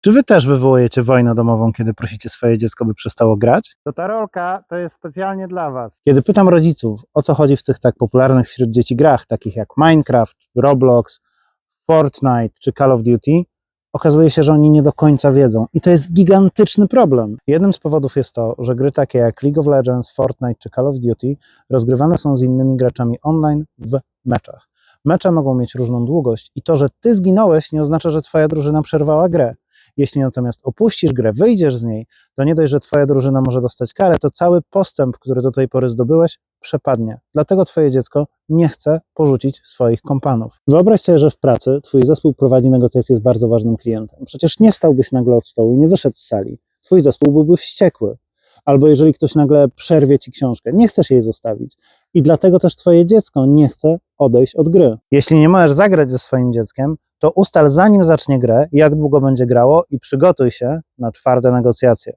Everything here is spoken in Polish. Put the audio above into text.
Czy wy też wywołujecie wojnę domową, kiedy prosicie swoje dziecko, by przestało grać? To ta rolka to jest specjalnie dla was. Kiedy pytam rodziców, o co chodzi w tych tak popularnych wśród dzieci grach, takich jak Minecraft, Roblox, Fortnite czy Call of Duty, okazuje się, że oni nie do końca wiedzą. I to jest gigantyczny problem. Jednym z powodów jest to, że gry takie jak League of Legends, Fortnite czy Call of Duty rozgrywane są z innymi graczami online w meczach. Mecze mogą mieć różną długość i to, że ty zginąłeś, nie oznacza, że twoja drużyna przerwała grę. Jeśli natomiast opuścisz grę, wyjdziesz z niej, to nie dość, że twoja drużyna może dostać karę, to cały postęp, który do tej pory zdobyłeś, przepadnie. Dlatego twoje dziecko nie chce porzucić swoich kompanów. Wyobraź sobie, że w pracy twój zespół prowadzi negocjacje z bardzo ważnym klientem. Przecież nie stałbyś nagle od stołu i nie wyszedł z sali. Twój zespół byłby wściekły. Albo jeżeli ktoś nagle przerwie ci książkę, nie chcesz jej zostawić. I dlatego też twoje dziecko nie chce odejść od gry. Jeśli nie możesz zagrać ze swoim dzieckiem, to ustal zanim zacznie grę, jak długo będzie grało i przygotuj się na twarde negocjacje.